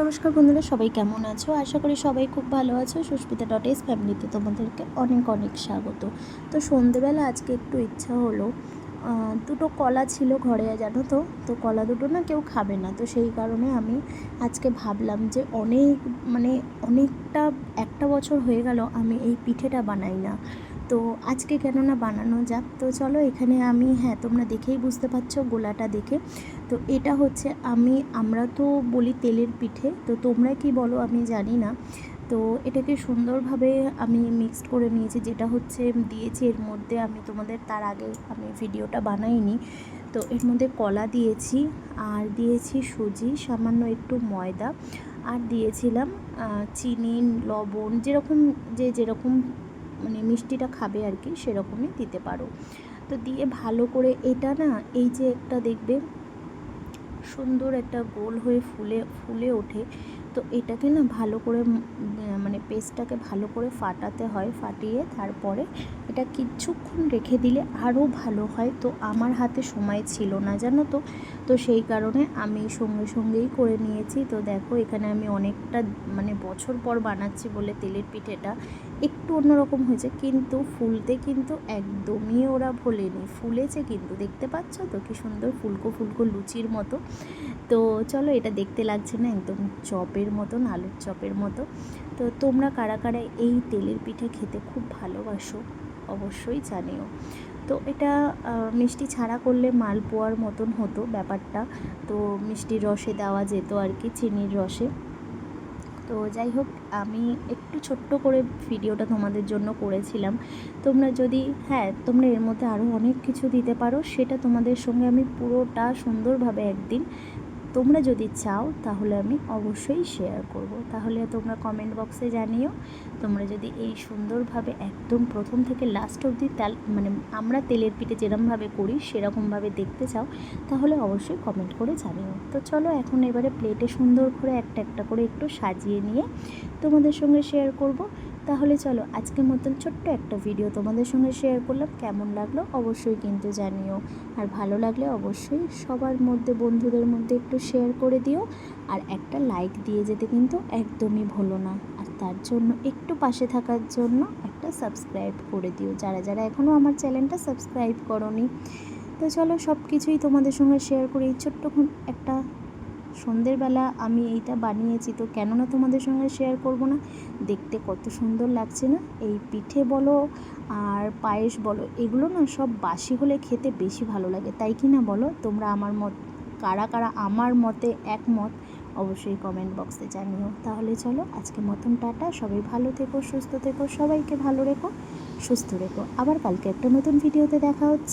নমস্কার বন্ধুরা, সবাই কেমন আছো? আশা করি সবাই খুব ভালো আছো। সুস্মিতা ডট এস ফ্যামিলিতে তোমাদেরকে অনেক অনেক স্বাগত। তো সন্ধেবেলা আজকে একটু ইচ্ছা হলো দুটো কলা ছিল ঘরে, জানো তো? তো কলা দুটো না কেউ খাবে না। তো সেই কারণে আমি আজকে ভাবলাম যে অনেক মানে অনেকটা, একটা বছর হয়ে গেল আমি এই পিঠেটা বানাই না। তো আজকে কেন না বানানো যাক। তো চলো এখানে আমি হ্যাঁ তোমরা দেখেই বুঝতে পারছ গোলাটা দেখে। তো এটা হচ্ছে আমি, আমরা তো বলি তেলের পিঠে, তো তোমরা কি বলো আমি জানি না। তো এটাকে সুন্দরভাবে আমি মিক্সড করে নিয়েছি, যেটা হচ্ছে দিয়েছি এর মধ্যে আমি তোমাদের, তার আগে আমি ভিডিওটা বানাইনি। তো এর মধ্যে কলা দিয়েছি, আর দিয়েছি সুজি, সামান্য একটু ময়দা, আর দিয়েছিলাম চিনি, লবণ, যেরকম যে যেরকম মানে মিষ্টিটা খাবে আর কি, সেরকমই দিতে পারো। তো দিয়ে ভালো করে এটা না, এই যে একটা দেখবে, সুন্দর একটা গোল হয়ে ফুলে ফুলে ওঠে। তো এটাকে না ভালো করে মানে পেস্টটাকে ভালো করে ফাটাতে হয়, ফাটিয়ে তারপরে এটা কিছুক্ষণ রেখে দিলে আরও ভালো হয়। তো আমার হাতে সময় ছিল না, জানো তো? তো সেই কারণে আমি সঙ্গে সঙ্গেই করে নিয়েছি। তো দেখো, এখানে আমি অনেকটা মানে বছর পর বানাচ্ছি বলে তেলের পিঠেটা। একটু অন্যরকম হয়েছে, কিন্তু ফুলতে কিন্তু একদমই ওরা ভোলেনি। ফুলেছে কিন্তু, দেখতে পাচ্ছ তো কি সুন্দর ফুলকো ফুলকো লুচির মতো। তো চলো এটা দেখতে লাগছে না, একদম চপের মতন, আলুর চপের মতো। তো তোমরা কারা কারা এই তেলের পিঠে খেতে খুব ভালোবাসো অবশ্যই জানিও। তো এটা মিষ্টি ছাড়া করলে মালপোয়ার মতন হতো ব্যাপারটা। তো মিষ্টির রসে দেওয়া যেত আর কি, চিনির রসে। তো যাই হোক, আমি একটু ছোট্ট করে ভিডিওটা তোমাদের জন্য করেছিলাম। তোমরা যদি হ্যাঁ তোমরা এর মধ্যে আরও অনেক কিছু দিতে পারো, সেটা তোমাদের সঙ্গে আমি পুরোটা সুন্দরভাবে একদিন তোমরা যদি চাও, তাহলে আমি অবশ্যই শেয়ার করব। তাহলে তোমরা কমেন্ট বক্সে জানিও। তোমরা যদি এই সুন্দরভাবে একদম প্রথম থেকে লাস্ট অবধি তেল মানে আমরা তেলের পিঠে যেরমভাবে করি, সেরকমভাবে দেখতে চাও, তাহলে অবশ্যই কমেন্ট করে জানিও। তো চলো এখন এবারে প্লেটে সুন্দর করে একটা একটা করে একটু সাজিয়ে নিয়ে তোমাদের সঙ্গে শেয়ার করব। তাহলে চলো আজকের মতন ছোট্ট একটা ভিডিও তোমাদের সঙ্গে শেয়ার করলাম। কেমন লাগল অবশ্যই কিন্তু জানিও। আর ভালো লাগলে অবশ্যই সবার মধ্যে, বন্ধুদের মধ্যে একটু শেয়ার করে দিও। আর একটা লাইক দিয়ে যেতে কিন্তু একদমই ভুলো না। আর তার জন্য একটু পাশে থাকার জন্য একটা সাবস্ক্রাইব করে দিও। যারা যারা এখনও আমার চ্যানেলটা সাবস্ক্রাইব করনি। তো চলো সব কিছুই তোমাদের সঙ্গে শেয়ার করি। ছোট্টক্ষণ একটা সন্ধ্যেবেলা আমি এইটা বানিয়েছি, তো কেন না তোমাদের সঙ্গে শেয়ার করব না? দেখতে কত সুন্দর লাগছে না? এই পিঠে বলো আর পায়েস বলো, এগুলো না সব বাসি হলে খেতে বেশি ভালো লাগে। তাই কি না বলো? তোমরা আমার মত, কারা কারা আমার মতে একমত, অবশ্যই কমেন্ট বক্সে জানিও। তাহলে চলো আজকে মতন টাটা। সবাই ভালো থেকো, সুস্থ থেকো, সবাইকে ভালো রেখো, সুস্থ রেখো। আবার কালকে একটা নতুন ভিডিওতে দেখা হচ্ছে।